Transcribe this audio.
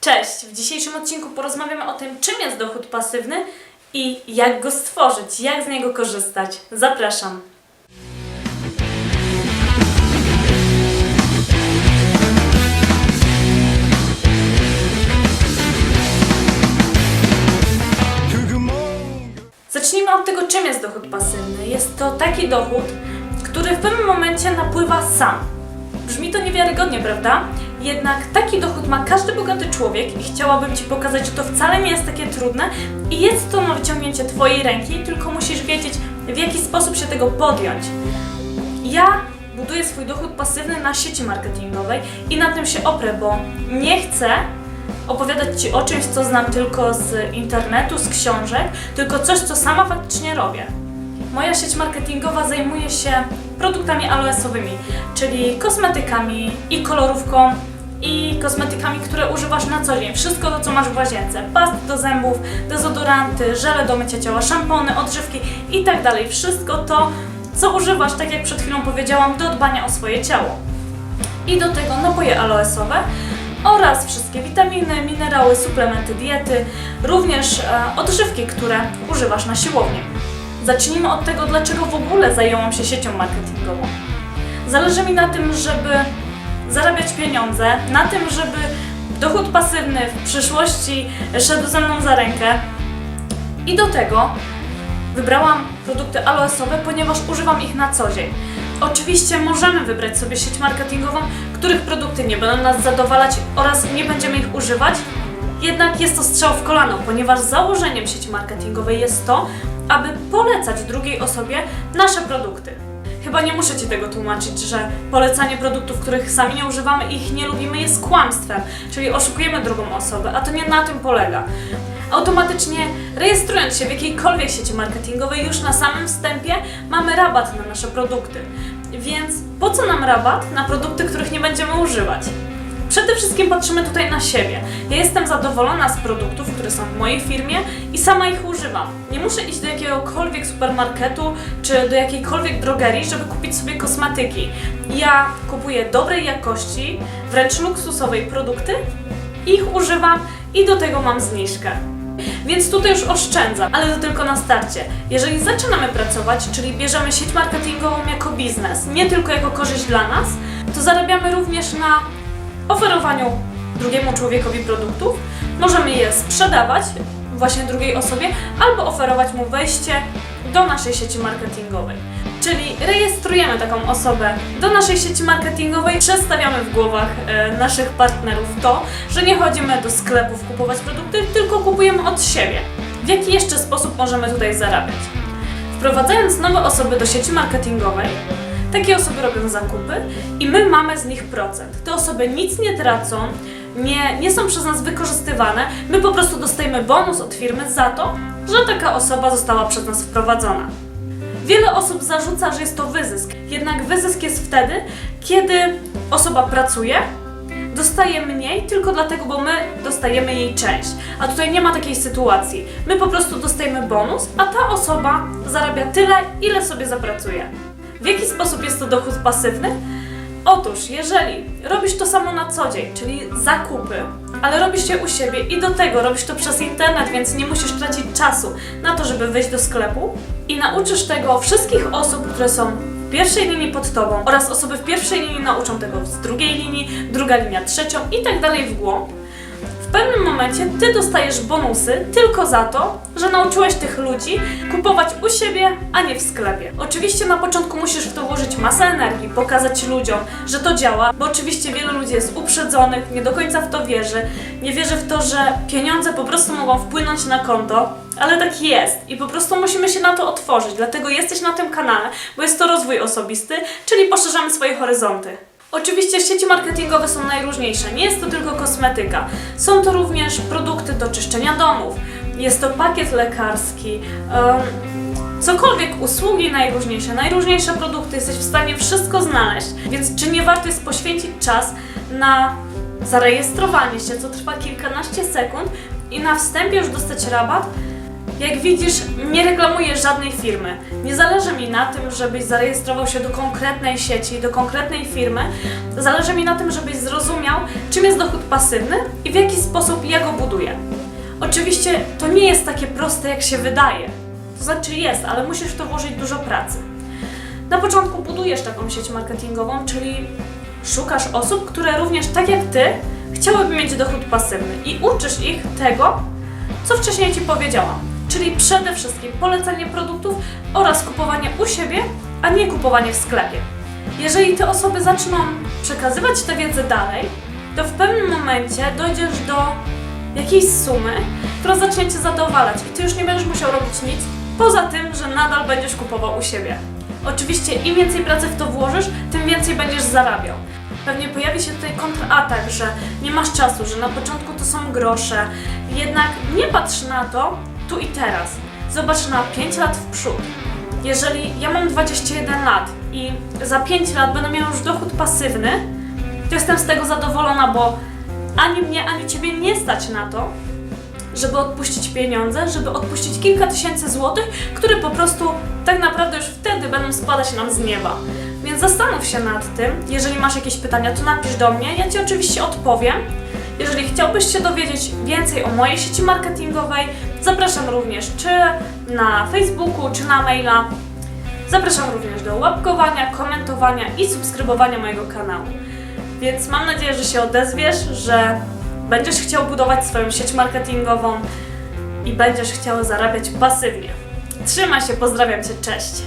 Cześć! W dzisiejszym odcinku porozmawiamy o tym, czym jest dochód pasywny i jak go stworzyć, jak z niego korzystać. Zapraszam! Zacznijmy od tego, czym jest dochód pasywny. Jest to taki dochód, który w pewnym momencie napływa sam. Brzmi to niewiarygodnie, prawda? Jednak taki dochód ma każdy bogaty człowiek i chciałabym Ci pokazać, że to wcale nie jest takie trudne i jest to na wyciągnięcie Twojej ręki, tylko musisz wiedzieć, w jaki sposób się tego podjąć. Ja buduję swój dochód pasywny na sieci marketingowej i na tym się oprę, bo nie chcę opowiadać Ci o czymś, co znam tylko z internetu, z książek, tylko coś, co sama faktycznie robię. Moja sieć marketingowa zajmuje się produktami aloesowymi, czyli kosmetykami i kolorówką i kosmetykami, które używasz na co dzień. Wszystko to, co masz w łazience. Past do zębów, dezodoranty, żele do mycia ciała, szampony, odżywki i tak dalej. Wszystko to, co używasz, tak jak przed chwilą powiedziałam, do dbania o swoje ciało. I do tego napoje aloesowe oraz wszystkie witaminy, minerały, suplementy diety, również e, odżywki, które używasz na siłowni. Zacznijmy od tego, dlaczego w ogóle zajęłam się siecią marketingową. Zależy mi na tym, żeby zarabiać pieniądze, na tym, żeby dochód pasywny w przyszłości szedł ze mną za rękę. I do tego wybrałam produkty aloesowe, ponieważ używam ich na co dzień. Oczywiście możemy wybrać sobie sieć marketingową, których produkty nie będą nas zadowalać oraz nie będziemy ich używać. Jednak jest to strzał w kolano, ponieważ założeniem sieci marketingowej jest to, aby polecać drugiej osobie nasze produkty. Chyba nie muszę Ci tego tłumaczyć, że polecanie produktów, których sami nie używamy i ich nie lubimy jest kłamstwem, czyli oszukujemy drugą osobę, a to nie na tym polega. Automatycznie rejestrując się w jakiejkolwiek sieci marketingowej już na samym wstępie mamy rabat na nasze produkty. Więc po co nam rabat na produkty, których nie będziemy używać? Przede wszystkim patrzymy tutaj na siebie. Ja jestem zadowolona z produktów, które są w mojej firmie i sama ich używam. Nie muszę iść do jakiegokolwiek supermarketu czy do jakiejkolwiek drogerii, żeby kupić sobie kosmetyki. Ja kupuję dobrej jakości, wręcz luksusowej produkty, ich używam i do tego mam zniżkę. Więc tutaj już oszczędzam, ale to tylko na starcie. Jeżeli zaczynamy pracować, czyli bierzemy sieć marketingową jako biznes, nie tylko jako korzyść dla nas, to zarabiamy również na oferowaniu drugiemu człowiekowi produktów. Możemy je sprzedawać właśnie drugiej osobie albo oferować mu wejście do naszej sieci marketingowej. Czyli rejestrujemy taką osobę do naszej sieci marketingowej, przedstawiamy w głowach e, naszych partnerów to, że nie chodzimy do sklepów kupować produkty, tylko kupujemy od siebie. W jaki jeszcze sposób możemy tutaj zarabiać? Wprowadzając nowe osoby do sieci marketingowej, takie osoby robią zakupy i my mamy z nich procent. Te osoby nic nie tracą, nie, nie są przez nas wykorzystywane, my po prostu dostajemy bonus od firmy za to, że taka osoba została przez nas wprowadzona. Wiele osób zarzuca, że jest to wyzysk, jednak wyzysk jest wtedy, kiedy osoba pracuje, dostaje mniej tylko dlatego, bo my dostajemy jej część. A tutaj nie ma takiej sytuacji. My po prostu dostajemy bonus, a ta osoba zarabia tyle, ile sobie zapracuje. W jaki sposób jest to dochód pasywny? Otóż, jeżeli robisz to samo na co dzień, czyli zakupy, ale robisz je u siebie i do tego robisz to przez internet, więc nie musisz tracić czasu na to, żeby wejść do sklepu i nauczysz tego wszystkich osób, które są w pierwszej linii pod tobą oraz osoby w pierwszej linii nauczą tego z drugiej linii, druga linia trzecią i tak dalej w głąb. Pewnym momencie ty dostajesz bonusy tylko za to, że nauczyłeś tych ludzi kupować u siebie, a nie w sklepie. Oczywiście na początku musisz w to włożyć masę energii, pokazać ludziom, że to działa, bo oczywiście wielu ludzi jest uprzedzonych, nie do końca w to wierzy, nie wierzy w to, że pieniądze po prostu mogą wpłynąć na konto, ale tak jest i po prostu musimy się na to otworzyć, dlatego jesteś na tym kanale, bo jest to rozwój osobisty, czyli poszerzamy swoje horyzonty. Oczywiście sieci marketingowe są najróżniejsze. Nie jest to tylko kosmetyka. Są to również produkty do czyszczenia domów. Jest to pakiet lekarski. em, cokolwiek, usługi najróżniejsze, najróżniejsze produkty, jesteś w stanie wszystko znaleźć. Więc czy nie warto jest poświęcić czas na zarejestrowanie się, co trwa kilkanaście sekund i na wstępie już dostać rabat? Jak widzisz, nie reklamuję żadnej firmy. Nie zależy mi na tym, żebyś zarejestrował się do konkretnej sieci, do konkretnej firmy. Zależy mi na tym, żebyś zrozumiał, czym jest dochód pasywny i w jaki sposób ja go buduję. Oczywiście to nie jest takie proste, jak się wydaje. To znaczy jest, ale musisz w to włożyć dużo pracy. Na początku budujesz taką sieć marketingową, czyli szukasz osób, które również tak jak ty chciałyby mieć dochód pasywny i uczysz ich tego, co wcześniej ci powiedziałam. Czyli przede wszystkim polecanie produktów oraz kupowanie u siebie, a nie kupowanie w sklepie. Jeżeli te osoby zaczną przekazywać tę wiedzę dalej, to w pewnym momencie dojdziesz do jakiejś sumy, która zacznie Cię zadowalać i Ty już nie będziesz musiał robić nic, poza tym, że nadal będziesz kupował u siebie. Oczywiście im więcej pracy w to włożysz, tym więcej będziesz zarabiał. Pewnie pojawi się tutaj kontratak, że nie masz czasu, że na początku to są grosze. Jednak nie patrz na to tu i teraz. Zobacz na 5 lat w przód. Jeżeli ja mam 21 lat i za 5 lat będę miał już dochód pasywny, to jestem z tego zadowolona, bo ani mnie, ani ciebie nie stać na to, żeby odpuścić pieniądze, żeby odpuścić kilka tysięcy złotych, które po prostu tak naprawdę już wtedy będą spadać nam z nieba. Więc zastanów się nad tym. Jeżeli masz jakieś pytania, to napisz do mnie, ja Ci oczywiście odpowiem. Jeżeli chciałbyś się dowiedzieć więcej o mojej sieci marketingowej, zapraszam również czy na Facebooku, czy na maila. Zapraszam również do łapkowania, komentowania i subskrybowania mojego kanału. Więc mam nadzieję, że się odezwiesz, że będziesz chciał budować swoją sieć marketingową i będziesz chciał zarabiać pasywnie. Trzymaj się, pozdrawiam Cię, cześć!